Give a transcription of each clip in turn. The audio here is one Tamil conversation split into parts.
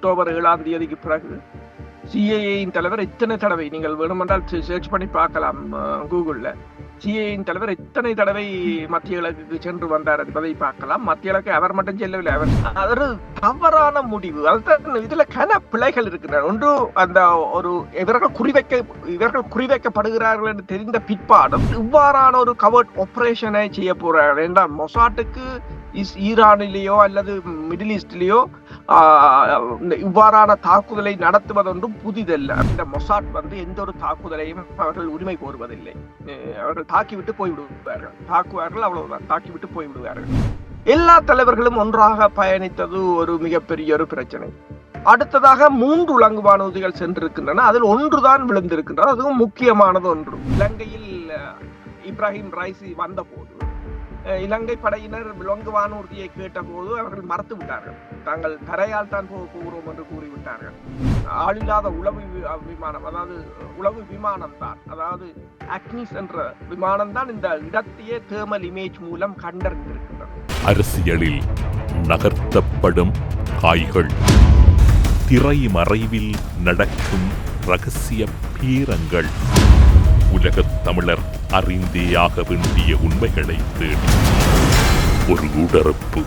அக்டோபர் ஏழாம் தேதிக்கு பிறகு சிஏஏயின் தலைவர் எத்தனை தடவை? நீங்கள் வேணுமென்றால் சர்ச் பண்ணி பார்க்கலாம் கூகுளில் சிஏயின் தலைவர் எத்தனை தடவை மத்திய இலக்குக்கு சென்று வந்தார் என்பதை பார்க்கலாம். மத்திய இலக்கு அவர் மட்டும் செல்லவில்லை அவர் அது தவறான முடிவு. அதுதான் இதுல கன பிழைகள் இருக்கின்றன. ஒன்று அந்த ஒரு இவர்கள் குறிவைக்க இவர்கள் குறிவைக்கப்படுகிறார்கள் என்று தெரிந்த பிற்பாடும் இவ்வாறான ஒரு கவர்ட் ஆபரேஷனை செய்ய போறார்கள் என்றால் மொசாட்டுக்கு இஸ் ஈரானிலேயோ அல்லது மிடில் ஈஸ்ட்லேயோ இவ்வாறான தாக்குதலை நடத்துவதொன்றும் புதிதல்ல. இந்த மொசாட் வந்து எந்த ஒரு தாக்குதலையும் அவர்கள் உரிமை கோருவதில்லை. அவர்கள் தாக்கிவிட்டு போய்விடுவார்கள். தாக்குவார்கள் அவ்வளவுதான். தாக்கிவிட்டு போய்விடுவார்கள். எல்லா தலைவர்களும் ஒன்றாக பயணித்தது ஒரு மிகப்பெரிய ஒரு பிரச்சனை. அடுத்ததாக மூன்று உலங்கு வானூர்திகள் சென்றிருக்கின்றன. அதில் ஒன்றுதான் விழுந்திருக்கின்றன அதுவும் முக்கியமானது ஒன்று. இலங்கையில் இப்ராஹிம் ரைசி வந்தபோது இலங்கை படையினர் விலங்கு வானூர்தியை கேட்டபோது அவர்கள் மறுத்து விட்டார்கள் தாங்கள் தரையால் தான் போக போகிறோம் என்று கூறிவிட்டார்கள். ஆளில்லாத உளவு விமானம் அதாவது உளவு விமானம் தான். அதாவது அக்னிஸ் என்ற விமானம் தான் இந்த இடத்தையே தேர்மல் இமேஜ் மூலம் கண்டறிந்திருக்கிறது அரசியலில் நகர்த்தப்படும் காய்கள். திரை மறைவில் நடக்கும் ரகசிய பீரங்கள். உலகத் தமிழர் அறிந்தேயாக வேண்டிய உண்மைகளை தேடி. ஒரு உடறுப்பு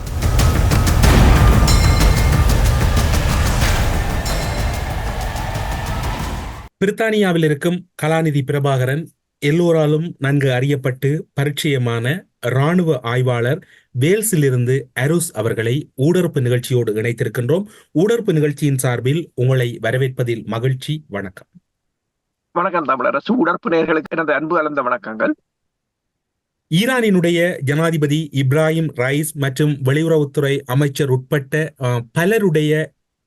பிரித்தானியாவில் இருக்கும் கலாநிதி பிரபாகரன் எல்லோராலும் நன்கு அறியப்பட்டு பரிச்சயமான இராணுவ ஆய்வாளர் வேல்ஸிலிருந்து அருஸ் அவர்களை ஊடறுப்பு நிகழ்ச்சியோடு இணைத்திருக்கின்றோம். ஊடறுப்பு நிகழ்ச்சியின் சார்பில் உங்களை வரவேற்பதில் மகிழ்ச்சி வணக்கம். வணக்கம் தமிழரசு. உடற்பு நேர்களுக்கு எனது அன்பு கலந்த வணக்கங்கள். ஈரானினுடைய ஜனாதிபதி இப்ராஹிம் ரைஸ் மற்றும் வெளியுறவுத்துறை அமைச்சர் உட்பட்ட பலருடைய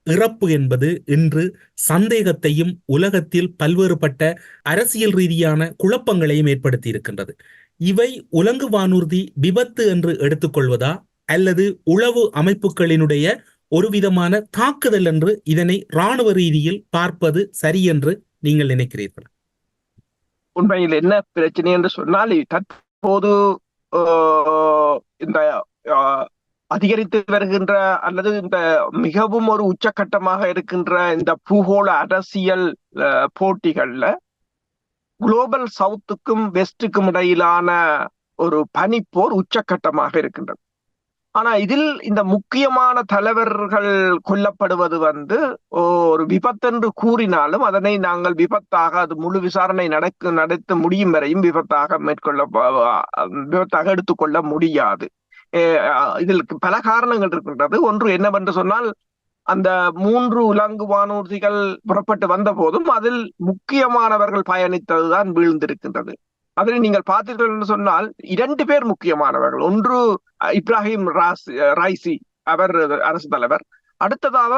இறப்பு என்பது இன்று சந்தேகத்தையும் உலகத்தில் பல்வேறுபட்ட அரசியல் ரீதியான குழப்பங்களையும் ஏற்படுத்தி இருக்கின்றது இவை உலங்கு வானூர்தி விபத்து என்று எடுத்துக்கொள்வதா? அல்லது உளவு அமைப்புகளினுடைய ஒரு விதமான தாக்குதல் என்று இதனை இராணுவ ரீதியில் பார்ப்பது சரி என்று நீங்கள் நினைக்கிறீர்கள்? உண்மையில் என்ன பிரச்சனை என்று சொன்னால் தற்போது இந்த அதிகரித்து வருகின்ற அல்லது இந்த மிகவும் ஒரு உச்சக்கட்டமாக இருக்கின்ற இந்த பூகோள அரசியல் போட்டிகள்ல குளோபல் சவுத்துக்கும் வெஸ்டுக்கும் இடையிலான ஒரு பனிப்போர் உச்சக்கட்டமாக இருக்கின்றது. ஆனா இதில் இந்த முக்கியமான தலைவர்கள் கொல்லப்படுவது வந்து ஒரு விபத்தென்று கூறினாலும் அதனை நாங்கள் விபத்தாக அது முழு விசாரணை நடக்க நடத்த முடியும் வரையும் விபத்தாக மேற்கொள்ள விபத்தாக எடுத்துக்கொள்ள முடியாது. இதில் பல காரணங்கள் இருக்கின்றது. ஒன்று என்னவென்று சொன்னால் அந்த மூன்று உலங்கு வானூர்திகள் புறப்பட்டு வந்த போதும் அதில் முக்கியமானவர்கள் பயணித்ததுதான் வீழ்ந்திருக்கின்றது. அதில் நீங்கள் பார்த்தீர்கள் என்று சொன்னால் இரண்டு பேர் முக்கியமானவர்கள். ஒன்று இப்ராஹிம் ரைசி அவர் அரசு தலைவர். அடுத்ததாக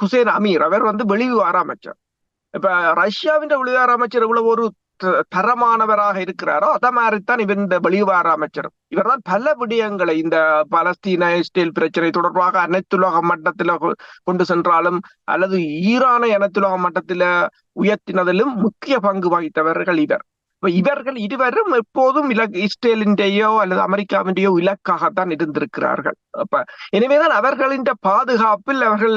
குசேன் அமீர் அவர் வந்து வெளிவிவகார அமைச்சர். இப்ப ரஷ்யாவின் வெளிவிவகார அமைச்சர் இவ்வளவு ஒரு தரமானவராக இருக்கிறாரோ அத மாதிரித்தான் இவர் இந்த வெளிவார அமைச்சர் இவர் தான் பல விடயங்களை இந்த பலஸ்தீன இஸ்ரேல் பிரச்சனை தொடர்பாக அனைத்துலக மட்டத்தில கொண்டு சென்றாலும் அல்லது ஈரானை அனைத்துலக மட்டத்தில உயர்த்தினதிலும் முக்கிய பங்கு வகித்தவர்கள் இவர். இவர்கள் இருவரும் எப்போதும் இலக்கு இஸ்ரேலின்டையோ அல்லது அமெரிக்காவின்டையோ இலக்காகத்தான் இருந்திருக்கிறார்கள். அப்ப எனவேதான் அவர்களின் பாதுகாப்பில் அவர்கள்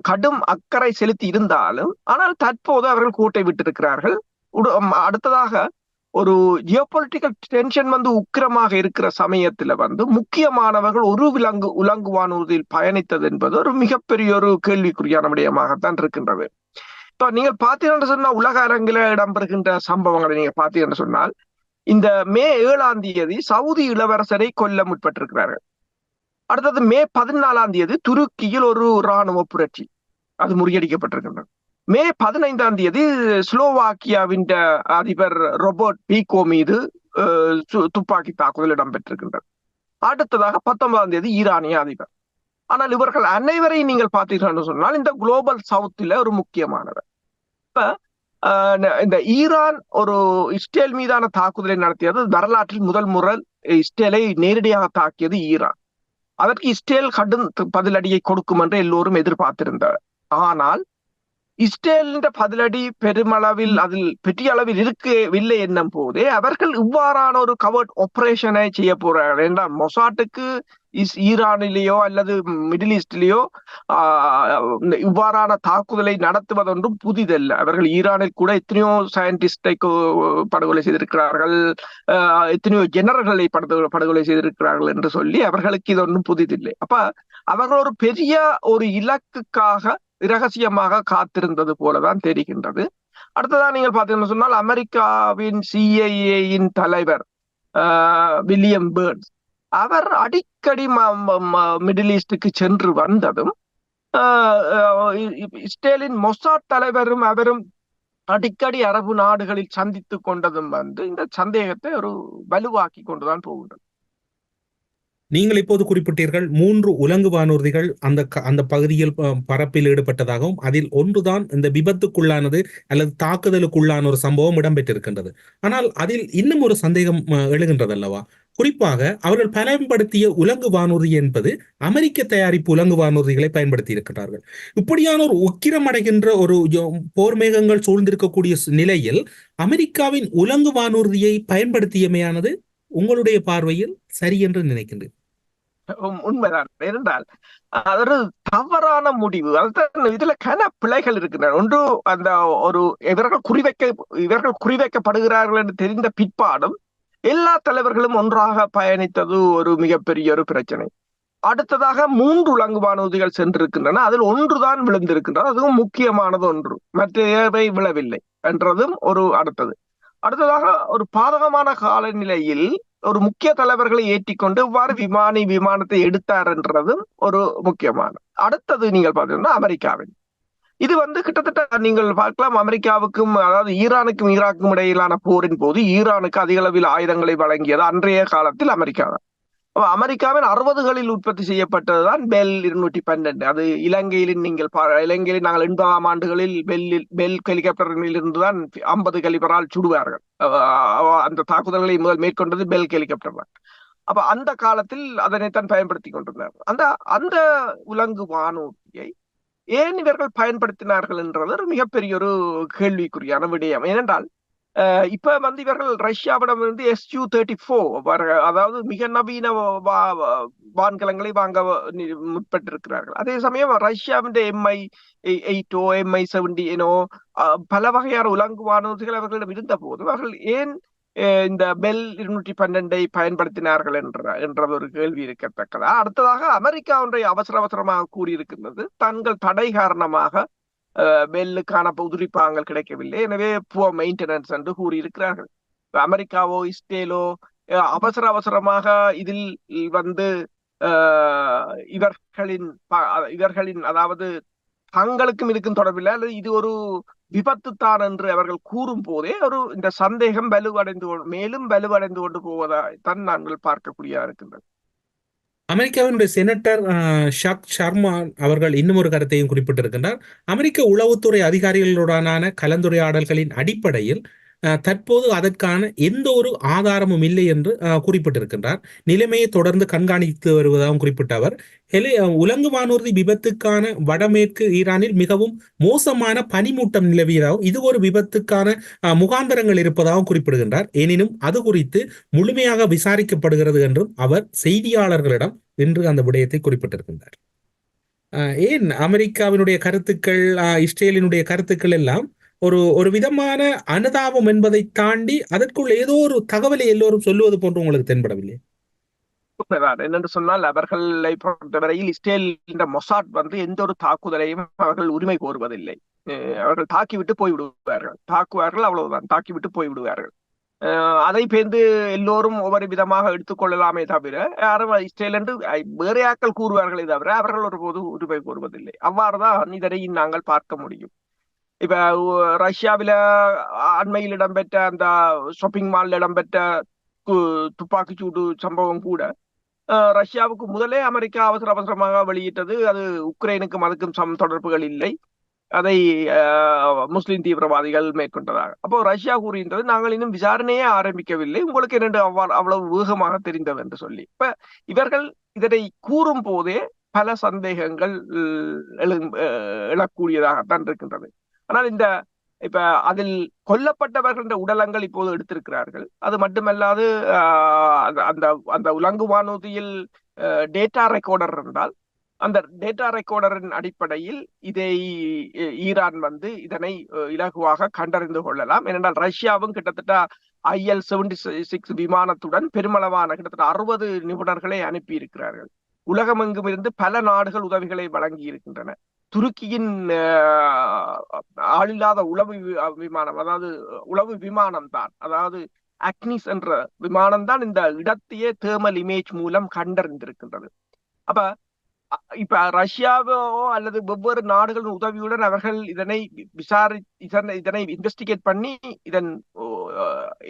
கடும் அக்கறை செலுத்தி இருந்தாலும் ஆனால் தற்போது அவர்கள் கூட்டை விட்டிருக்கிறார்கள். அடுத்ததாக ஒரு ஜியோபொலிட்டிக்கல் டென்ஷன் வந்து உக்கிரமாக இருக்கிற சமயத்துல வந்து முக்கியமானவர்கள் ஒரு விலங்கு உலங்கு வானூர்தியில் பயணித்தது என்பது ஒரு மிகப்பெரிய ஒரு கேள்விக்குறியான விடயமாகத்தான் இருக்கின்றது. இப்ப நீங்க பார்த்தீங்கன்னு சொன்னா உலக அரங்கில இடம்பெறுகின்ற சம்பவங்களை நீங்க பார்த்தீங்கன்னு சொன்னால் இந்த மே ஏழாம் தேதி சவுதி இளவரசரை கொல்ல முற்பட்டிருக்கிறார்கள். அடுத்தது மே பதினாலாம் தேதி துருக்கியில் ஒரு இராணுவ புரட்சி அது முறியடிக்கப்பட்டிருக்கின்றது. மே பதினைந்தாம் தேதி ஸ்லோவாக்கியாவின் அதிபர் ரொபர்ட் பீகோ மீது துப்பாக்கி தாக்குதல் இடம்பெற்றிருக்கின்றது. அடுத்ததாக பத்தொன்பதாம் தேதி ஈரானிய அதிபர். ஆனால் இவர்கள் அனைவரையும் நீங்கள் பார்த்தீர்கள் சொன்னால் இந்த குளோபல் சவுத்தில் ஒரு முக்கியமானவர். இப்ப இந்த ஈரான் ஒரு இஸ்ரேல் மீதான தாக்குதலை நடத்தியது வரலாற்றில் முதல் முறை இஸ்ரேலை நேரடியாக தாக்கியது ஈரான். அதற்கு இஸ்ரேல் கடும் பதிலடியை கொடுக்கும் என்று எல்லோரும் எதிர்பார்த்திருந்தார் ஆனால் இஸ்ரேலின் பதிலடி பெருமளவில் அதில் பெரிய அளவில் இருக்கவில்லை என்னும் போதே அவர்கள் இவ்வாறான ஒரு கவர்ட் ஆபரேஷனை செய்ய போறார்கள். என்றால் மொசாட்டுக்கு ஈரானிலேயோ அல்லது மிடில் ஈஸ்டிலேயோ இவ்வாறான தாக்குதலை நடத்துவதொன்றும் புதிதல்ல. அவர்கள் ஈரானில் கூட எத்தனையோ சயின்டிஸ்டை படுகொலை செய்திருக்கிறார்கள். எத்தனையோ ஜெனரல்களை படுகொலை செய்திருக்கிறார்கள் என்று சொல்லி அவர்களுக்கு இது ஒன்றும் புதிதில்லை. அப்ப அவர்கள் ஒரு பெரிய ஒரு இலக்குக்காக இரகசியமாக காத்திருந்தது போலதான் தெரிகின்றது. அடுத்ததான் நீங்கள் பார்த்தீங்கன்னு சொன்னால் அமெரிக்காவின் சிஐஏயின் தலைவர் வில்லியம் பேர்ன்ஸ். அவர் அடிக்கடி மிடில் ஈஸ்டுக்கு சென்று வந்ததும் இஸ்ரேலின் மொசாட் தலைவரும் அவரும் அடிக்கடி அரபு நாடுகளில் சந்தித்து கொண்டதும் வந்து இந்த சந்தேகத்தை ஒரு வலுவாக்கி கொண்டுதான் போகின்றது. நீங்கள் இப்போது குறிப்பிட்டீர்கள் மூன்று உலங்கு வானூர்திகள் அந்த அந்த பகுதியில் பரப்பில் ஈடுபட்டதாகவும் அதில் ஒன்றுதான் இந்த விபத்துக்குள்ளானது அல்லது தாக்குதலுக்குள்ளான ஒரு சம்பவம் இடம்பெற்றிருக்கின்றது. ஆனால் அதில் இன்னும் ஒரு சந்தேகம் எழுகின்றது அல்லவா குறிப்பாக அவர்கள் பயன்படுத்திய உலங்கு வானூர்தி என்பது அமெரிக்க தயாரிப்பு உலங்கு வானூர்திகளை பயன்படுத்தி இருக்கிறார்கள் இப்படியான ஒரு உக்கிரம் அடைகின்ற ஒரு போர் மேகங்கள் சூழ்ந்திருக்கக்கூடிய நிலையில் அமெரிக்காவின் உலங்கு வானூர்தியை பயன்படுத்தியமையானது உங்களுடைய பார்வையில் சரி என்று நினைக்கின்றேன் உண்மைதான். இருந்தால் ஒரு தவறான முடிவு அதுதான் இதுல கன பிழைகள் இருக்கின்றன. ஒன்று அந்த ஒரு இவர்கள் குறிவைக்க இவர்கள் குறிவைக்கப்படுகிறார்கள் என்று தெரிந்த பிற்பாடும் எல்லா தலைவர்களும் ஒன்றாக பயணித்தது ஒரு மிகப்பெரிய ஒரு பிரச்சனை. அடுத்ததாக மூன்று உலங்கு வானூர்திகள் சென்றிருக்கின்றன. அதில் ஒன்றுதான் விழுந்திருக்கின்றது. அதுவும் முக்கியமானது ஒன்று. மற்றவை விழவில்லை என்றதும் ஒரு அடுத்தது. அடுத்ததாக ஒரு பாதகமான காலநிலையில் ஒரு முக்கிய தலைவர்களை ஏற்றிக்கொண்டு இவ்வாறு விமானி விமானத்தை எடுத்தார் என்றதும் ஒரு முக்கியமான அடுத்தது நீங்கள் பார்த்தீங்கன்னா அமெரிக்காவின் இது வந்து கிட்டத்தட்ட நீங்கள் பார்க்கலாம் அமெரிக்காவுக்கும் அதாவது ஈரானுக்கும் ஈராக்கும் இடையிலான போரின் போது ஈரானுக்கு அதிக அளவில் ஆயுதங்களை வழங்கியது அன்றைய காலத்தில் அமெரிக்கா தான். அமெரிக்காவின் அறுபதுகளில் உற்பத்தி செய்யப்பட்டதுதான் பெல் இருநூற்றி பன்னெண்டு. அது இலங்கையில் நீங்கள் இலங்கையில் நாங்கள் எண்பதாம் ஆண்டுகளில் பெல்லில் பெல் ஹெலிகாப்டர்களில் இருந்துதான் ஐம்பது கலிபரால் சுடுவார்கள். அந்த தாக்குதல்களை முதல் மேற்கொண்டது பெல் ஹெலிகாப்டர் தான். அப்ப அந்த காலத்தில் அதனைத்தான் பயன்படுத்தி கொண்டிருந்தார் அந்த அந்த உலங்கு வானூர்தியை ஏன் இவர்கள் பயன்படுத்தினார்கள் என்றது ஒரு மிகப்பெரிய ஒரு கேள்விக்குறியான விடயம். ஏனென்றால் இப்ப வந்து இவர்கள் ரஷ்யாவிடம் இருந்து எஸ்யூ தேர்ட்டி ஃபோர் அதாவது மிக நவீன வான்கலங்களை வாங்க முற்பட்டிருக்கிறார்கள். அதே சமயம் ரஷ்யாவின் எம்ஐ எயிட்டோ எம்ஐ செவன்டினோ பல வகையான உலங்கு வானூர்திகள் அவர்களிடம் இருந்த போது அவர்கள் ஏன் இந்த பெல் இருநூற்றி பன்னெண்டை பயன்படுத்தினார்கள் என்ற என்றது ஒரு கேள்வி இருக்கத்தக்கதா? அடுத்ததாக அமெரிக்கா ஒன்றை அவசர அவசரமாக கூறியிருக்கின்றது. தங்கள் தடை காரணமாக பெல்லுக்கான உதிரிப்பாங்கள் கிடைக்கவில்லை. எனவே புவர் மெயின்டெனன்ஸ் என்று கூறியிருக்கிறார்கள். அமெரிக்காவோ இஸ்ரேலோ அவசர அவசரமாக இதில் வந்து இவர்களின் இவர்களின் அதாவது தங்களுக்கும் இதுக்கும் தொடர்பில்லை அல்லது இது ஒரு விபத்துத்தான் என்று அவர்கள் கூறும் போதே ஒரு இந்த சந்தேகம் வலுவடைந்து மேலும் வலுவடைந்து கொண்டு போவதா தான் நாங்கள் பார்க்கக்கூடியதா இருக்கின்றது. அமெரிக்காவினுடைய செனட்டர் ஷக் சர்மா அவர்கள் இன்னும் ஒரு கருத்தையும் குறிப்பிட்டிருக்கின்றார். அமெரிக்க உளவுத்துறை அதிகாரிகளுடனான கலந்துரையாடல்களின் அடிப்படையில் தற்போது அதற்கான எந்த ஒரு ஆதாரமும் இல்லை என்று குறிப்பிட்டிருக்கின்றார். நிலைமையை தொடர்ந்து கண்காணித்து வருவதாகவும் குறிப்பிட்ட அவர் ஹெலி உலங்கு வானூர்தி விபத்துக்கான வடமேற்கு ஈரானில் மிகவும் மோசமான பனிமூட்டம் நிலவியதாகவும் இது ஒரு விபத்துக்கான முகாந்தரங்கள் இருப்பதாகவும் குறிப்பிடுகின்றார். எனினும் அது குறித்து முழுமையாக விசாரிக்கப்படுகிறது என்றும் அவர் செய்தியாளர்களிடம் இன்று அந்த விடயத்தை குறிப்பிட்டிருக்கின்றார். ஏன் அமெரிக்காவினுடைய கருத்துக்கள் இஸ்ரேலினுடைய கருத்துக்கள் எல்லாம் ஒரு ஒரு விதமான அனுதாபம் என்பதை தாண்டி அதற்குள் ஏதோ ஒரு தகவலை எல்லோரும் சொல்லுவது போன்று உங்களுக்கு தென்படவில்லை? என்னென்று சொன்னால் அவர்களை பொறுத்தவரையில் இஸ்ரேல் என்ற மொசாட் வந்து எந்த ஒரு தாக்குதலையும் அவர்கள் உரிமை கோருவதில்லை. அவர்கள் தாக்கிவிட்டு போய்விடுவார்கள். தாக்குவார்கள் அவ்வளவுதான். தாக்கிவிட்டு போய்விடுவார்கள். அதை பேர்ந்து எல்லோரும் ஒவ்வொரு விதமாக எடுத்துக்கொள்ளலாமே தவிர யாரும் இஸ்ரேல் என்று வேறையாக்கள் கூறுவார்களே தவிர அவர்கள் ஒருபோது உரிமை கோருவதில்லை. அவ்வாறுதான் இதனை நாங்கள் பார்க்க முடியும். இப்ப ரஷ்யாவில அண்மையில் இடம்பெற்ற அந்த ஷாப்பிங் மால்ல இடம்பெற்ற துப்பாக்கி சூடு சம்பவம் கூட ரஷ்யாவுக்கு முதலே அமெரிக்கா அவசர அவசரமாக வெளியிட்டது. அது உக்ரைனுக்கும் அதுக்கும் சம் தொடர்புகள் இல்லை. அதை முஸ்லிம் தீவிரவாதிகள் மேற்கொண்டதாக. அப்போ ரஷ்யா கூறுகின்றது நாங்கள் இன்னும் விசாரணையே ஆரம்பிக்கவில்லை. உங்களுக்கு என்னென்று அவ்வாறு அவ்வளவு வேகமாக தெரிந்தது என்று சொல்லி. இப்ப இவர்கள் இதனை கூறும் போதே பல சந்தேகங்கள் எழக்கூடியதாகத்தான் இருக்கின்றது. ஆனால் இந்த இப்ப அதில் கொல்லப்பட்டவர்களின் உடலங்கள் இப்போது எடுத்திருக்கிறார்கள். அது மட்டுமல்லாது அந்த- அந்த உலங்கு வானூர்தியில் டேட்டா ரெக்கார்டர் இருந்தால் அந்த டேட்டா ரெக்கார்டரின் அடிப்படையில் இதை ஈரான் வந்து இதனை இலகுவாக கண்டறிந்து கொள்ளலாம். ஏனென்றால் ரஷ்யாவும் கிட்டத்தட்ட ஐஎல் செவன்டி சிக்ஸ் விமானத்துடன் பெருமளவான கிட்டத்தட்ட அறுபது நிபுணர்களை அனுப்பி இருக்கிறார்கள் உலகமெங்கும் இருந்து பல நாடுகள் உதவிகளை வழங்கி இருக்கின்றன துருக்கியின் ஆளில்லாத உளவு விமானம் அதாவது உளவு விமானம் தான். அதாவது அக்னிஸ் என்ற விமானம் தான் இந்த இடத்தையே தேர்மல் இமேஜ் மூலம் கண்டறிந்திருக்கின்றது. அப்ப இப்ப ரஷ்யாவோ அல்லது வெவ்வேறு நாடுகளின் உதவியுடன் அவர்கள் இதனை விசாரி இதனை இதனை இன்வெஸ்டிகேட் பண்ணி இதன் ஓ,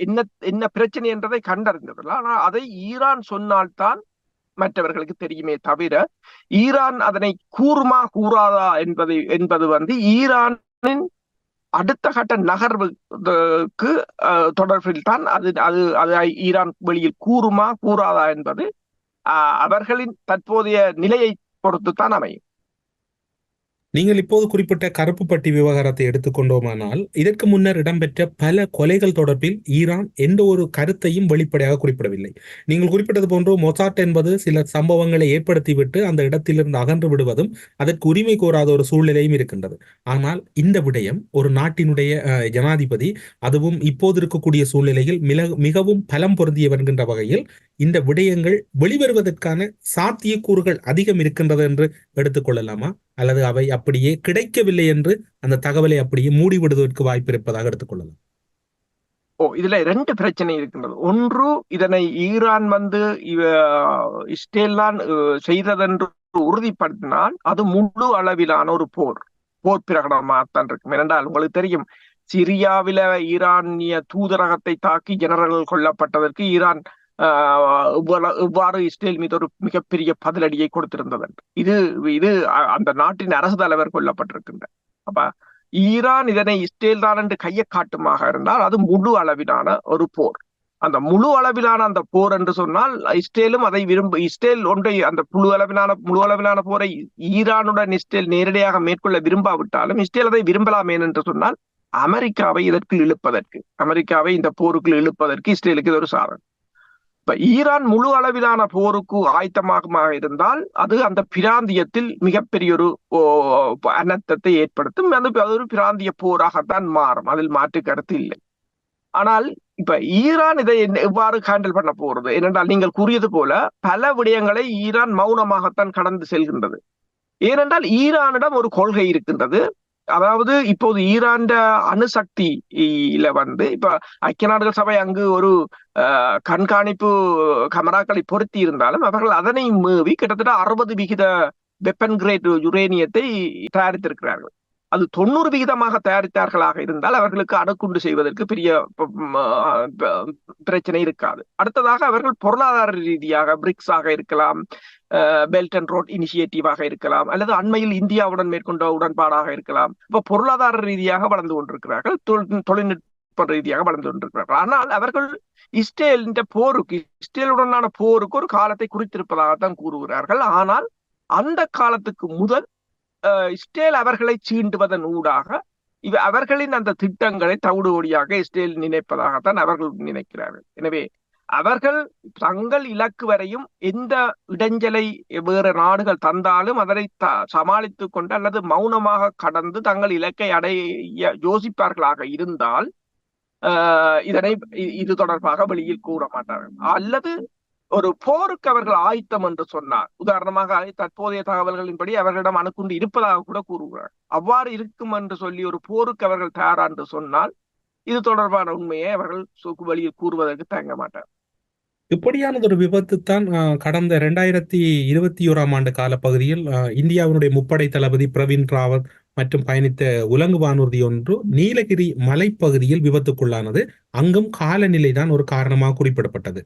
என்ன என்ன பிரச்சனை என்றதை கண்டறிந்தவர்கள் ஆனால் அதை ஈரான் சொன்னால்தான் மற்றவர்களுக்கு தெரியுமே தவிர ஈரான் அதனை கூறுமா கூறாதா என்பதை என்பது வந்து ஈரானின் அடுத்த கட்ட நகர்வுக்கு அஹ், தொடர்பில் தான் அது அது அது ஈரான் வெளியில் கூறுமா கூறாதா என்பது அவர்களின் தற்போதைய நிலையை பொறுத்து தான் அமையும். நீங்கள் இப்போது குறிப்பிட்ட கருப்பு பட்டி விவகாரத்தை எடுத்துக்கொண்டோமானால் இதற்கு முன்னர் இடம்பெற்ற பல கொலைகள் தொடர்பில் ஈரான் எந்த ஒரு கருத்தையும் வெளிப்படையாக குறிப்பிடவில்லை. நீங்கள் குறிப்பிட்டது போன்று மொசாட் என்பது சில சம்பவங்களை ஏற்படுத்திவிட்டு அந்த இடத்திலிருந்து அகன்று விடுவதும் அதற்கு உரிமை கோராத ஒரு சூழ்நிலையும் இருக்கின்றது. ஆனால் இந்த விடயம் ஒரு நாட்டினுடைய ஜனாதிபதி அதுவும் இப்போது இருக்கக்கூடிய சூழ்நிலையில் மிக- மிகவும் பலம் பொருந்தியவர் என்கின்ற வகையில் இந்த விடயங்கள் வெளிவருவதற்கான சாத்தியக்கூறுகள் அதிகம் இருக்கின்றது என்று எடுத்துக்கொள்ளலாமா அல்லது அவை அப்படியே கிடைக்கவில்லை என்று அந்த தகவலை அப்படியே மூடிவிடுவதற்கு வாய்ப்பு இருப்பதாக எடுத்துக்கொள்ளலாம் ஓ இதுல ரெண்டு பிரச்சனை இருக்கின்றது. ஒன்று இதனை ஈரான் வந்து இவ- செய்ததென்று உறுதிப்படுத்தினால் அது முழு அளவிலான ஒரு போர் போர் பிரகடனமாகத்தான் இருக்கும். ஏனென்றால் உங்களுக்கு தெரியும் சிரியாவில ஈரானிய தூதரகத்தை தாக்கி ஜெனரல்கள் கொல்லப்பட்டதற்கு ஈரான் இவ்வாறு இஸ்ரேல் மீது ஒரு மிகப்பெரிய பதிலடியை கொடுத்திருந்தது இது இது அந்த நாட்டின் அரசு தலைவர் கொல்லப்பட்டிருக்கின்ற அப்ப ஈரான் இதனை இஸ்ரேல் தான் என்று கையை காட்டுமாக இருந்தால் அது முழு அளவிலான ஒரு போர் அந்த முழு அளவிலான அந்த போர் என்று சொன்னால் இஸ்ரேலும் அதை விரும்ப இஸ்ரேல் ஒன்றை அந்த முழு அளவிலான முழு அளவிலான போரை ஈரானுடன் இஸ்ரேல் நேரடியாக மேற்கொள்ள விரும்பாவிட்டாலும் இஸ்ரேல் அதை விரும்பலாமே என்று சொன்னால் அமெரிக்காவை இதற்கு இழுப்பதற்கு அமெரிக்காவை இந்த போருக்குள் இழுப்பதற்கு இஸ்ரேலுக்கு இது ஒரு சாதனம் இப்ப ஈரான் முழு அளவிலான போருக்கு ஆயத்தமாக இருந்தால் அது அந்த பிராந்தியத்தில் மிகப்பெரிய ஒரு ஓ, அனர்த்தத்தை ஏற்படுத்தும். அது ஒரு பிராந்திய போராகத்தான் மாறும். அதில் மாற்று கருத்து இல்லை. ஆனால் இப்ப ஈரான் இதை என்ன- எவ்வாறு ஹேண்டில் பண்ண போறது? ஏனென்றால் நீங்கள் கூறியது போல பல விடயங்களை ஈரான் மௌனமாகத்தான் கடந்து செல்கின்றது. ஏனென்றால் ஈரானிடம் ஒரு கொள்கை இருக்கின்றது. அதாவது இப்போது ஈரான் அணுசக்தியில வந்து இப்ப ஐக்கிய நாடுகள் சபை அங்கு ஒரு கண்காணிப்பு கமராக்களை பொருத்தி இருந்தாலும் அவர்கள் அதனை மீறி கிட்டத்தட்ட அறுபது விகித வெப்பன் கிரேட் யுரேனியத்தை தயாரித்திருக்கிறார்கள். அது தொண்ணூறு விகிதமாக தயாரித்தார்களாக இருந்தால் அவர்களுக்கு அணுக்குண்டு செய்வதற்கு பெரிய பிரச்சனை இருக்காது. அடுத்ததாக அவர்கள் பொருளாதார ரீதியாக பிரிக்ஸ் ஆக இருக்கலாம் பெல்ட் அண்ட் ரோட் இனிஷியேட்டிவாக இருக்கலாம் அல்லது அண்மையில் இந்தியாவுடன் மேற்கொண்ட உடன்பாடாக இருக்கலாம். இப்போ பொருளாதார ரீதியாக வளர்ந்து கொண்டிருக்கிறார்கள். தொழில் தொழில்நுட்ப ரீதியாக வளர்ந்து கொண்டிருக்கிறார்கள் ஆனால் அவர்கள் இஸ்ரேலின் போருக்கு இஸ்ரேலுடனான போருக்கு ஒரு காலத்தை குறித்திருப்பதாகத்தான் கூறுகிறார்கள். ஆனால் அந்த காலத்துக்கு முதல் இஸ்ரேல் அவர்களை சீண்டுவதன் ஊடாக இவ அவர்களின் அந்த திட்டங்களை தவிடுபடியாக இஸ்ரேல் நினைப்பதாகத்தான் அவர்கள் நினைக்கிறார்கள். எனவே அவர்கள் தங்கள் இலக்கு வரையும் எந்த இடைஞ்சலை வேறு நாடுகள் தந்தாலும் அதனை த சமாளித்துக் கொண்டு அல்லது மௌனமாக கடந்து தங்கள் இலக்கை அடைய யோசிப்பார்களாக இருந்தால் இதனை இது தொடர்பாக வெளியில் கூற மாட்டார்கள். அல்லது ஒரு போருக்கு அவர்கள் ஆயத்தம் என்று சொன்னார். உதாரணமாக தற்போதைய தகவல்களின்படி அவர்களிடம் அணுகுண்டு இருப்பதாக கூட கூறுகிறார். அவ்வாறு இருக்கும் என்று சொல்லி ஒரு போருக்கு அவர்கள் தயாரா என்று சொன்னால் இது தொடர்பான உண்மையை அவர்கள் சு- வெளியில் கூறுவதற்கு தயங்க மாட்டார். இப்படியானது ஒரு விபத்து தான் கடந்த இரண்டாயிரத்தி இருபத்தி ஓராம் ஆண்டு காலப்பகுதியில் அஹ், இந்தியாவினுடைய முப்படை தளபதி பிரவீன் ராவத் மற்றும் பயணித்த உலங்கு வானூர்தி ஒன்று நீலகிரி மலைப்பகுதியில் விபத்துக்குள்ளானது. அங்கும் காலநிலை தான் ஒரு காரணமாக குறிப்பிடப்பட்டது.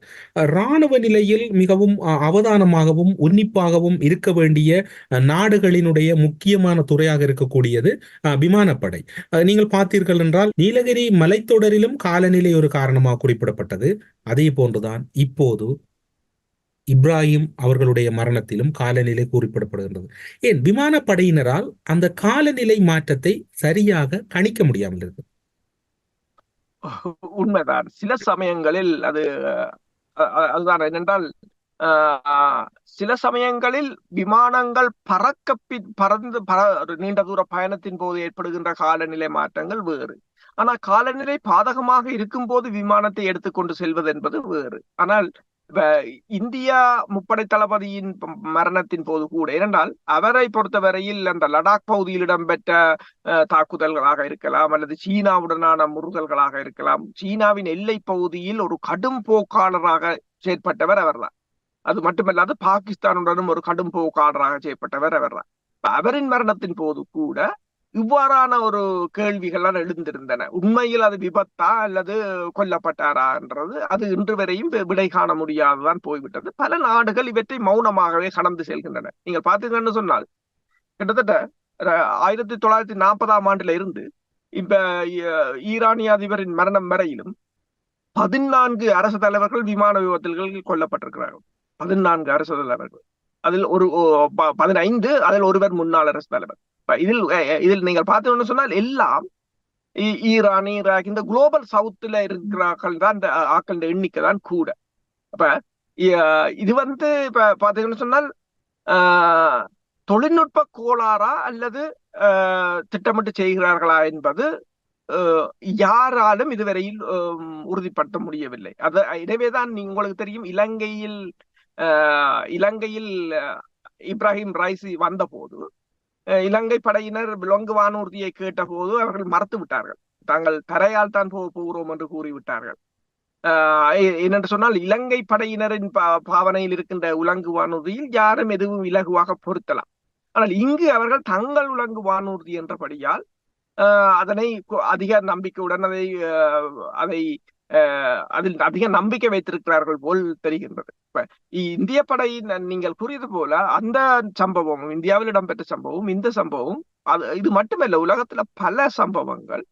இராணுவ நிலையில் மிகவும் அவதானமாகவும் உன்னிப்பாகவும் இருக்க வேண்டிய அஹ், நாடுகளினுடைய முக்கியமான துறையாக இருக்கக்கூடியது விமானப்படை. நீங்கள் பார்த்தீர்கள் என்றால் நீலகிரி மலைத்தொடரிலும் காலநிலை ஒரு காரணமாக குறிப்பிடப்பட்டது. அதே போன்றுதான் இப்போது இப்ராஹிம் அவர்களுடைய மரணத்திலும் காலநிலை குறிப்பிடப்படுகின்றது. ஏன்? விமானப்படையினரால் அந்த காலநிலை மாற்றத்தை சரியாக கணிக்க முடியாமல் இருக்கு. உண்மைதான். சில சமயங்களில் அது அதுதான் என்னென்றால் சில சமயங்களில் விமானங்கள் பறக்க பறந்து பற நீண்ட தூர பயணத்தின் போது ஏற்படுகின்ற காலநிலை மாற்றங்கள் வேறு. ஆனால் காலநிலை பாதகமாக இருக்கும் போது விமானத்தை எடுத்துக்கொண்டு செல்வது என்பது வேறு. ஆனால் இப்ப இந்தியா முப்படை தளபதியின் மரணத்தின் போது கூட ஏனென்றால் அவரை பொறுத்தவரையில் அந்த லடாக் பகுதியில் இடம்பெற்ற அஹ், தாக்குதல்களாக இருக்கலாம் அல்லது சீனாவுடனான முறுதல்களாக இருக்கலாம் சீனாவின் எல்லை பகுதியில் ஒரு கடும் போக்காளராக செயற்பட்டவர் அவர்தான். அது மட்டுமல்லாது பாகிஸ்தானுடனும் ஒரு கடும் போக்காளராக செயற்பட்டவர் அவர்தான். அவரின் மரணத்தின் போது கூட இவ்வாறான ஒரு கேள்விகள் எழுந்திருந்தன. உண்மையில் அது விபத்தா அல்லது கொல்லப்பட்டாரான்றது அது இன்று வரையும் விடை காண முடியாதுதான் போய்விட்டது. பல நாடுகள் இவற்றை மௌனமாகவே கடந்து செல்கின்றன. நீங்கள் பார்த்தீங்கன்னு சொன்னால் கிட்டத்தட்ட ஆயிரத்தி தொள்ளாயிரத்தி நாற்பதாம் ஆண்டுல இருந்து இப்ப ஈரானிய அதிபரின் மரணம் வரையிலும் பதினான்கு அரசு தலைவர்கள் விமான விபத்துகளில் கொல்லப்பட்டிருக்கிறார்கள். பதினான்கு அரசு தலைவர்கள். அதில் ஒரு ஓ- ப- பதினைந்து அதில் ஒருவர் முன்னாள் அரசு தலைவர். இதில் இதில் நீங்கள் பார்த்தீங்கன்னு சொன்னால் எல்லாம் ஈரான் ஈராக் இந்த குளோபல் சவுத்துல இருக்கிறார்கள் தான் இந்த ஆக்கள் எண்ணிக்கை தான் கூட. அப்ப இது வந்து இப்ப பாத்தீங்கன்னு சொன்னால் ஆஹ், தொழில்நுட்ப கோளாறா அல்லது ஆஹ், திட்டமிட்டு செய்கிறார்களா என்பது ஆஹ், யாராலும் இதுவரையில் உறுதிப்படுத்த முடியவில்லை. அது எனவேதான் நீ- உங்களுக்கு தெரியும் இலங்கையில் இலங்கையில் இப்ராஹிம் ரைசி வந்தபோது இலங்கை படையினர் விலங்கு வானூர்தியை கேட்டபோது அவர்கள் மறுத்து விட்டார்கள். தாங்கள் தரையால் தான் போக போகிறோம் என்று கூறிவிட்டார்கள். ஆஹ் என்னென்று சொன்னால் இலங்கை படையினரின் பா- பாவனையில் இருக்கின்ற உலங்கு வானூர்தியில் யாரும் எதுவும் இலகுவாக பொருத்தலாம். ஆனால் இங்கு அவர்கள் தங்கள் உலங்கு வானூர்தி என்றபடியால் ஆஹ் அதனை அதிக நம்பிக்கையுடன் அதை ஆஹ் அதை அதில் அதிக நம்பிக்கை வைத்திருக்கிறார்கள் போல் தெரிகின்றது. இப்ப இந்திய படை நீங்கள் கூறியது போல அந்த சம்பவம் இந்தியாவில் இடம்பெற்ற சம்பவம் இந்த சம்பவம் அது இது மட்டுமல்ல உலகத்துல பல சம்பவங்கள்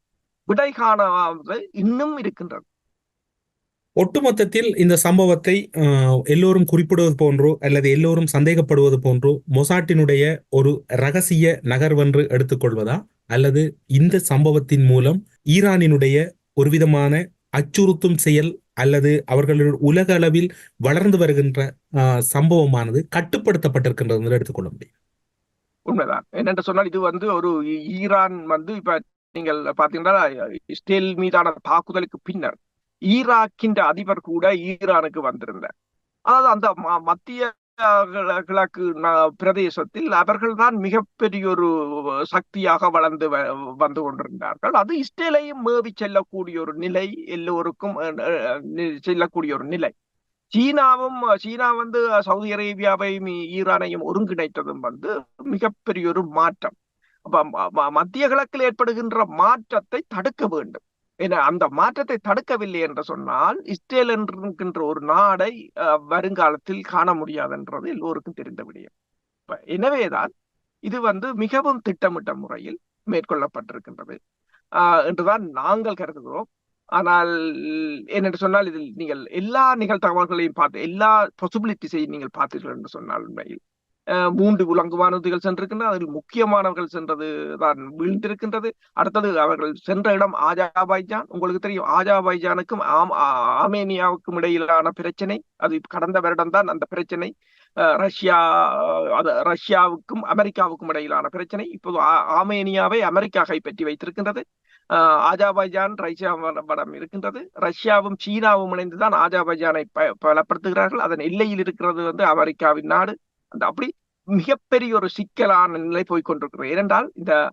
விடை காணாமல் இன்னும் இருக்கின்றது ஒட்டுமொத்தத்தில் இந்த சம்பவத்தை எல்லோரும் குறிப்பிடுவது போன்றோ அல்லது எல்லோரும் சந்தேகப்படுவது போன்றோ மொசாட்டினுடைய ஒரு ரகசிய நகர்வென்று எடுத்துக்கொள்வதா? அல்லது இந்த சம்பவத்தின் மூலம் ஈரானினுடைய ஒரு விதமான அச்சுறுத்தும் செயல் அல்லது அவர்களுடைய உலக அளவில் வளர்ந்து வருகின்ற சம்பவமானது கட்டுப்படுத்தப்பட்டிருக்கின்றது எடுத்துக்கொள்ள முடியும். உண்மைதான். என்னென்று சொன்னால் இது வந்து ஒரு ஈரான் வந்து இப்ப நீங்கள் பாத்தீங்கன்னா இஸ்ரேல் மீதான தாக்குதலுக்கு பின்னர் ஈராக்கின் அதிபர் கூட ஈரானுக்கு வந்திருந்தார். அதாவது அந்த ம- மத்திய கிழக்கு பிரதேசத்தில் அவர்கள்தான் மிகப்பெரிய ஒரு சக்தியாக வளர்ந்து வ- வந்து கொண்டிருந்தார்கள். அது இஸ்ரேலையும் மேவி செல்லக்கூடிய ஒரு நிலை எல்லோருக்கும் அஹ், அஹ், செல்லக்கூடிய ஒரு நிலை. சீனாவும் சீனா வந்து சவுதி அரேபியாவையும் ஈரானையும் ஒருங்கிணைத்ததும் வந்து மிகப்பெரிய ஒரு மாற்றம் மத்திய கிழக்கில் ஏற்படுகின்ற மாற்றத்தை தடுக்க வேண்டும். அந்த மாற்றத்தை தடுக்கவில்லை என்று சொன்னால் இஸ்ரேல் என்கின்ற ஒரு நாடை வருங்காலத்தில் காண முடியாதுன்றது எல்லோருக்கும் தெரிந்த விடயம். எனவேதான் இது வந்து மிகவும் திட்டமிட்ட முறையில் மேற்கொள்ளப்பட்டிருக்கின்றது. ஆஹ் என்றுதான் நாங்கள் கருதுகிறோம். ஆனால் என்னென்று சொன்னால் இதில் நீங்கள் எல்லா நிகழ்தகவல்களையும் பார்த்து எல்லா பாசிபிலிட்டிஸையும் நீங்கள் பார்த்தீர்கள் என்று சொன்னால் உண்மையில். மூன்று உலங்குவானதுகள் சென்றிருக்கின்றன. அதில் முக்கியமானவர்கள் சென்றது தான் வீழ்ந்திருக்கின்றது. அடுத்தது அவர்கள் சென்ற இடம் ஆஜாபைஜான். உங்களுக்கு தெரியும் ஆஜாபைஜானுக்கும் ஆம் ஆமேனியாவுக்கும் இடையிலான பிரச்சனை. அது கடந்த வருடம் தான் அந்த பிரச்சனை. ரஷ்யா அது ரஷ்யாவுக்கும் அமெரிக்காவுக்கும் இடையிலான பிரச்சனை. இப்போது ஆமேனியாவை அமெரிக்கா கைப்பற்றி வைத்திருக்கின்றது. ஆஹ் ஆஜாபைஜான் ரஷ்யா படம் இருக்கின்றது. ரஷ்யாவும் சீனாவும் இணைந்துதான் ஆஜாபைஜானை ப- பலப்படுத்துகிறார்கள். அதன் எல்லையில் இருக்கிறது வந்து அமெரிக்காவின் நாடு. அந்த அப்படி மிகப்பெரிய ஒரு சிக்கலான நிலை போய்கொண்டிருக்கிறது ஏனென்றால் இந்த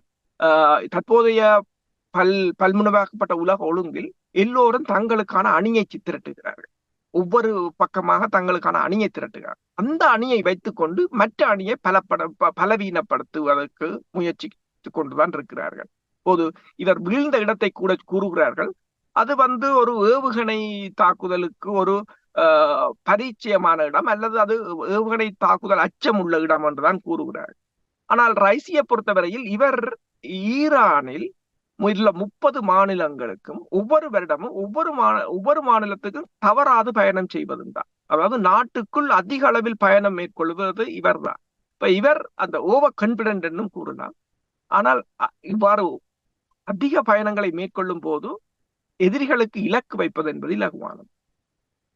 தற்போதைய பல் பல்முனவாக்கப்பட்ட உலக ஒழுங்கில் எல்லோரும் தங்களுக்கான அணியை திரட்டுகிறார்கள். ஒவ்வொரு பக்கமாக தங்களுக்கான அணியை திரட்டுகிறார் அந்த அணியை வைத்துக்கொண்டு மற்ற அணியை பலப்பட ப- பலவீனப்படுத்துவதற்கு முயற்சித்து கொண்டுதான் இருக்கிறார்கள். போது இவர் வீழ்ந்த இடத்தை கூட கூறுகிறார்கள். அது வந்து ஒரு ஏவுகணை தாக்குதலுக்கு ஒரு ஆஹ், பரிச்சயமான இடம் அல்லது அது ஏவுகணை தாக்குதல் அச்சம் உள்ள இடம் என்றுதான் கூறுகிறார். ஆனால் ரைசியை பொறுத்தவரையில் இவர் ஈரானில் உள்ள முப்பது மாநிலங்களுக்கும் ஒவ்வொரு வருடமும் ஒவ்வொரு மா ஒவ்வொரு மாநிலத்துக்கும் தவறாது பயணம் செய்வதும் தான் அதாவது நாட்டுக்குள் அதிக அளவில் பயணம் மேற்கொள்வது இவர்தான் இப்ப இவர் அந்த ஓவர் கான்பிடன்ட் என்னும் கூறலாம். ஆனால் அ- இவ்வாறு அதிக பயணங்களை மேற்கொள்ளும் போது எதிரிகளுக்கு இலக்கு வைப்பது என்பது இலகுவானது.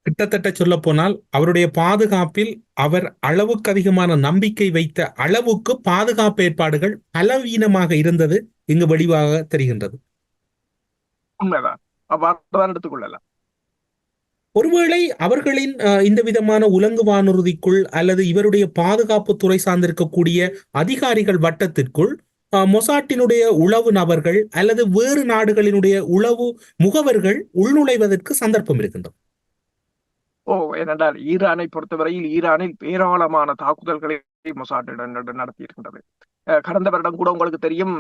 கிட்டத்தட்ட சொல்ல போனால் அவருடைய பாதுகாப்பில் அவர் அளவுக்கு அதிகமான நம்பிக்கை வைத்த அளவுக்கு பாதுகாப்பு ஏற்பாடுகள் பலவீனமாக இருந்தது இங்கு வெளிவாக தெரிகின்றது. உண்மைதான். எடுத்துக்கொள்ளலாம் ஒருவேளை அவர்களின் இந்த விதமான உலங்கு வானூர்திக்குள் அல்லது இவருடைய பாதுகாப்பு துறை சார்ந்திருக்கக்கூடிய அதிகாரிகள் வட்டத்திற்குள் மொசாட்டினுடைய உளவு நபர்கள் அல்லது வேறு நாடுகளினுடைய உளவு முகவர்கள் உள்நுழைவதற்கு சந்தர்ப்பம் இருக்கின்றது. ஓ ஏனென்றால் ஈரானை பொறுத்தவரையில் ஈரானில் ஏராளமான தாக்குதல்களை மொசாட் நடத்தியிருக்கின்றது. அஹ் கடந்த வருடம் கூட உங்களுக்கு தெரியும்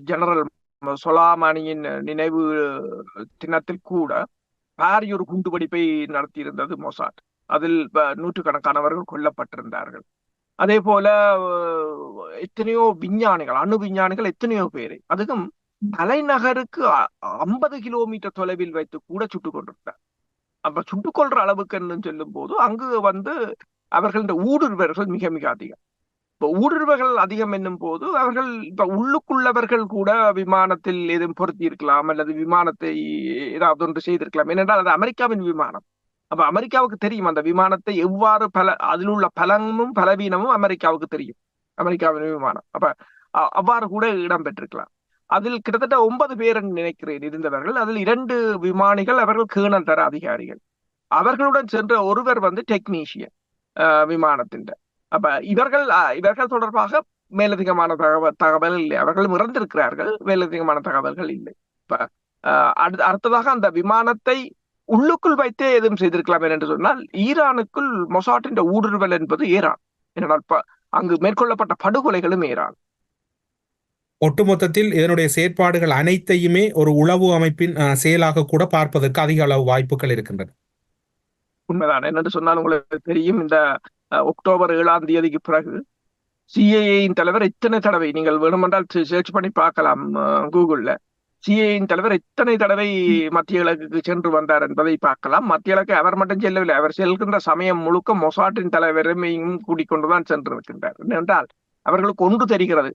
ஜெனரல் சொலாமானியின் நினைவு தினத்தில் கூட பாரியூர் குண்டுவெடிப்பை நடத்தியிருந்தது மொசாட். அதில் நூற்றுக்கணக்கானவர்கள் கொல்லப்பட்டிருந்தார்கள். அதே போல எத்தனையோ விஞ்ஞானிகள் அணு விஞ்ஞானிகள் எத்தனையோ பேர் அதுவும் தலைநகருக்கு ஐம்பது கிலோமீட்டர் தொலைவில் வைத்து கூட சுட்டுக் கொண்டிருந்தார் அப்ப சுட்டுக் கொள்ற அளவுக்கு சொல்லும் போது அங்கு வந்து அவர்களின் ஊடுருவர்கள் மிக மிக அதிகம். இப்ப ஊடுருவர்கள் அதிகம் என்னும் போது அவர்கள் இப்ப உள்ளுக்குள்ளவர்கள் கூட விமானத்தில் எதுவும் பொருத்தி இருக்கலாம் அல்லது விமானத்தை ஏதாவது ஒன்று செய்திருக்கலாம். ஏனென்றால் அது அமெரிக்காவின் விமானம். அப்ப அமெரிக்காவுக்கு தெரியும் அந்த விமானத்தை எவ்வாறு பல அதில் உள்ள பலமும் பலவீனமும் அமெரிக்காவுக்கு தெரியும். அமெரிக்காவின் விமானம். அப்ப அவ்வாறு கூட இடம் பெற்றிருக்கலாம். அதில் கிட்டத்தட்ட ஒன்பது பேர் என்று நினைக்கிறேன் இருந்தவர்கள். அதில் இரண்டு விமானிகள் அவர்கள் கேர்னல் தர அதிகாரிகள். அவர்களுடன் சென்ற ஒருவர் வந்து டெக்னீஷியன் விமானத்தின். அப்ப இவர்கள் இவர்கள் தொடர்பாக மேலதிகமான தகவல் தகவல் இல்லை. அவர்களும் இறந்திருக்கிறார்கள். மேலதிகமான தகவல்கள் இல்லை. இப்ப அடுத்ததாக அந்த விமானத்தை உள்ளுக்குள் வைத்தே எதுவும் செய்திருக்கலாம் என்று சொன்னால் ஈரானுக்குள் மொசாட்டின் ஊடுருவல் என்பது ஈரான். ஏனென்றால் ப- அங்கு மேற்கொள்ளப்பட்ட படுகொலைகளும் ஈரான். ஒட்டுமொத்தத்தில் இதனுடைய செயற்பாடுகள் அனைத்தையுமே ஒரு உளவு அமைப்பின் செயலாக கூட பார்ப்பதற்கு அதிக அளவு வாய்ப்புகள் இருக்கின்றன. உண்மைதான். என்னென்று சொன்னால் உங்களுக்கு தெரியும் இந்த அக்டோபர் ஏழாம் தேதிக்கு பிறகு சிஏஏயின் தலைவர் எத்தனை தடவை நீங்கள் வேணுமென்றால் சர்ச் பண்ணி பார்க்கலாம் கூகுள்ல. சிஏஏயின் தலைவர் எத்தனை தடவை மத்திய கிழக்குக்கு சென்று வந்தார் என்பதை பார்க்கலாம். மத்திய கிழக்கு அவர் மட்டும் செல்லவில்லை. அவர் செல்கின்ற சமயம் முழுக்க மொசாட்டின் தலைவரையும் கூட்டிக்கொண்டுதான் சென்றிருக்கின்றார். என்னென்றால் அவர்களுக்கு ஒன்று தெரிகிறது.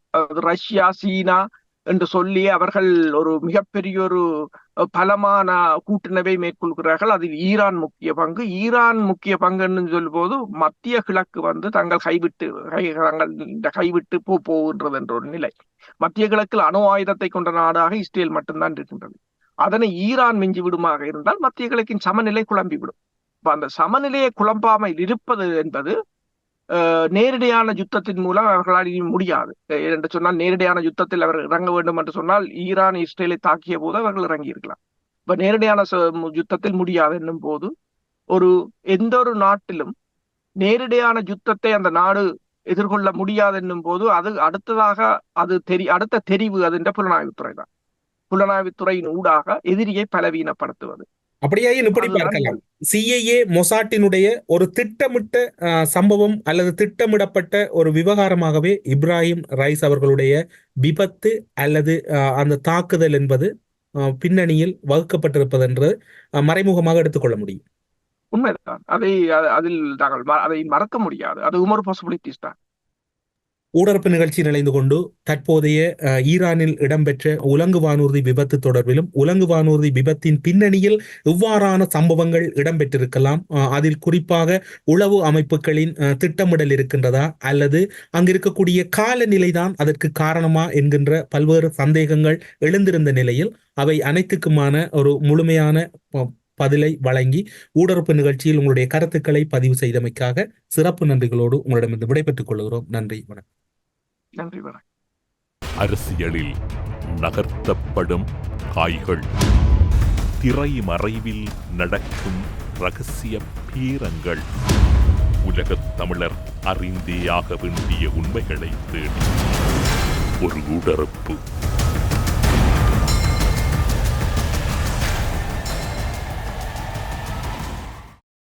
ரஷ்யா சீனா என்று சொல்லி அவர்கள் ஒரு மிகப்பெரிய ஒரு பலமான கூட்டினவை மேற்கொள்கிறார்கள். அதில் ஈரான் முக்கிய பங்கு. ஈரான் முக்கிய பங்குன்னு சொல்லும்போது மத்திய கிழக்கு வந்து தங்கள் கைவிட்டு தங்கள் கைவிட்டு போ போகின்றது என்ற ஒரு நிலை. மத்திய கிழக்கில் அணு ஆயுதத்தை கொண்ட நாடாக இஸ்ரேல் மட்டும்தான் இருக்கின்றது. அதனை ஈரான் மிஞ்சி விடுமாக இருந்தால் மத்திய கிழக்கின் சமநிலை குழம்பிவிடும் இப்ப அந்த சமநிலையை குழம்பாமல் இருப்பது என்பது நேரடியான யுத்தத்தின் மூலம் அவர்களால் இனி முடியாது. என்று சொன்னால் நேரடியான யுத்தத்தில் அவர் இறங்க வேண்டும் என்று சொன்னால் ஈரான் இஸ்ரேலை தாக்கிய போது அவர்கள் இறங்கி இருக்கலாம் இப்ப நேரடியான ச- யுத்தத்தில் முடியாது என்னும் போது ஒரு எந்த ஒரு நாட்டிலும் நேரடியான யுத்தத்தை அந்த நாடு எதிர்கொள்ள முடியாது என்னும் போது அது அடுத்ததாக அது தெரி அடுத்த தெரிவு அது என்ற புலனாய்வுத்துறை தான் புலனாய்வுத்துறையின் ஊடாக எதிரியை பலவீனப்படுத்துவது. அப்படியே இப்படி பார்க்கலாம். சிஐஏ மொசாட்டினுடைய ஒரு திட்டமிட்ட சம்பவம் அல்லது திட்டமிடப்பட்ட ஒரு விவகாரமாகவே இப்ராஹிம் ரைஸ் அவர்களுடைய விபத்து அல்லது அந்த தாக்குதல் என்பது பின்னணியில் வகுக்கப்பட்டிருப்பது என்று மறைமுகமாக எடுத்துக்கொள்ள முடியும். உண்மைதான். அதை அதில் நாங்கள் அதை மறக்க முடியாது. அது ஒரு பாசிபிலிட்டிஸ் தான். ஊடரப்பு நிகழ்ச்சியில் இணைந்து கொண்டு தற்போதைய ஈரானில் இடம்பெற்ற உலங்கு வானூர்தி விபத்து தொடர்பிலும் உலங்கு வானூர்தி விபத்தின் பின்னணியில் இவ்வாறான சம்பவங்கள் இடம்பெற்றிருக்கலாம். அதில் குறிப்பாக உளவு அமைப்புகளின் திட்டமிடல் இருக்கின்றதா? அல்லது அங்கு இருக்கக்கூடிய காலநிலைதான் அதற்கு காரணமா என்கின்ற பல்வேறு சந்தேகங்கள் எழுந்திருந்த நிலையில் அவை அனைத்துக்குமான ஒரு முழுமையான பதிலை வழங்கி ஊடரப்பு நிகழ்ச்சியில் உங்களுடைய கருத்துக்களை பதிவு செய்தமைக்காக சிறப்பு நன்றிகளோடு உங்களிடமிருந்து விடைபெற்றுக் கொள்கிறோம். நன்றி வணக்கம். நன்றி வணக்கம். அரசியலில் நகர்த்தப்படும் காய்கள். திரைமறைவில் நடக்கும் ரகசிய பீரங்கள். உலகத் தமிழர் அறிந்தேயாக வேண்டிய உண்மைகளை தேடி. ஒரு உடறுப்பு